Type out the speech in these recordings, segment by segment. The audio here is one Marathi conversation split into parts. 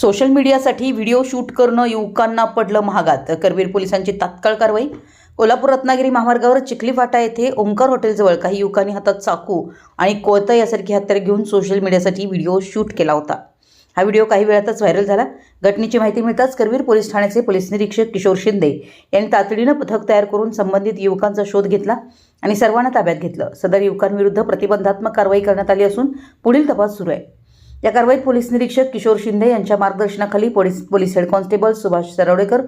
सोशल मीडियासाठी व्हिडिओ शूट करणं युवकांना पडलं महागात. करवीर पोलिसांची तात्काळ कारवाई. कोल्हापूर रत्नागिरी महामार्गावर चिखली फाटा येथे ओंकार हॉटेलजवळ काही युवकांनी हातात चाकू आणि कोयता यासारखी हत्यार घेऊन सोशल मीडियासाठी व्हिडिओ शूट केला होता. हा व्हिडिओ काही वेळातच व्हायरल झाला. घटनेची माहिती मिळताच करवीर पोलीस ठाण्याचे पोलीस निरीक्षक किशोर शिंदे यांनी तातडीनं पथक तयार करून संबंधित युवकांचा शोध घेतला आणि सर्वांना ताब्यात घेतलं. सदर युवकांविरुद्ध प्रतिबंधात्मक कारवाई करण्यात आली असून पुढील तपास सुरू आहे. या कारवाईत पोलीस निरीक्षक किशोर शिंदे यांच्या मार्गदर्शनाखाली police police head constable Subhash Sarawdekar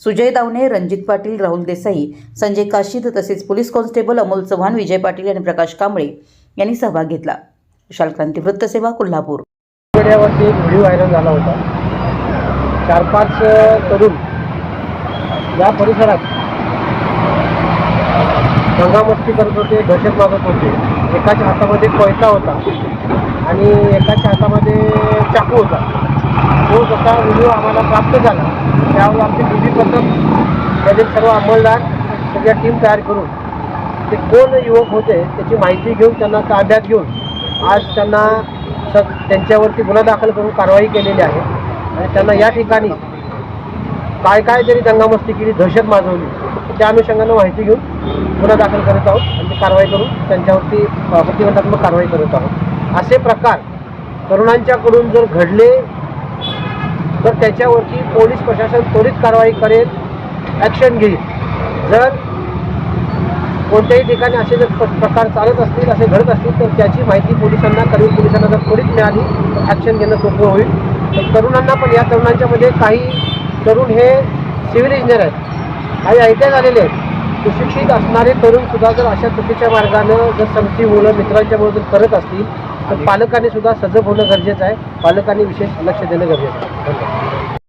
Sujay Dawane Ranjit Patil Rahul Desai Sanjay Kashid तसेच पोलीस कॉन्स्टेबल अमोल चव्हाण विजय पाटील आणि प्रकाश कांबळे यांनी सहभाग घेतला. विशाल क्रांती वृत्तसेवा कोल्हापूर. मीडियावरती एक व्हिडिओ व्हायरल झाला होता. चार पाच तरुण या परिसरात दंगामस्ती करत होते दहशत मागत होते. एकाच्या हातामध्ये पैसा होता आणि एकाच्या हातामध्ये चाकू होता. तो जसा व्हिडिओ आम्हाला प्राप्त झाला. त्यावर आमची ड्युटी पथक सर्व अंमलदार सगळ्या टीम तयार करून ते कोण युवक होते त्याची माहिती घेऊन त्यांना ताब्यात घेऊन आज त्यांना स त्यांच्यावरती गुन्हा दाखल करून कारवाई केलेली आहे. आणि त्यांना या ठिकाणी काय काय तरी दंगामस्ती केली दहशत माजवली. त्या अनुषंगानं माहिती घेऊन गुन्हा दाखल करत आहोत. आणि ती कारवाई करून त्यांच्यावरती प्रतिबंधात्मक कारवाई करत आहोत. असे प्रकार तरुणांच्याकडून जर घडले तर त्याच्यावरती पोलीस प्रशासन त्वरित कारवाई करेल ॲक्शन घेईल. जर कोणत्याही ठिकाणी असे जर प्रकार चालत असतील असे घडत असतील तर त्याची माहिती पोलिसांना करवीर पोलिसांना जर त्वरित मिळाली तर ॲक्शन घेणं सोपं होईल. तर तरुणांना पण या तरुणांच्यामध्ये काही तरुण हे सिव्हिल इंजिनियर आहेत. काही आय टी आय झालेले आहेत. सुशिक्षित असणारे तरुणसुद्धा जर अशा चुकीच्या मार्गानं जर समती मुलं मित्रांच्यामुळे जर करत असतील तर पालकांनी सुद्धा सजग होणं गरजेचं आहे. पालकांनी विशेष लक्ष देणं गरजेचं आहे. धन्यवाद.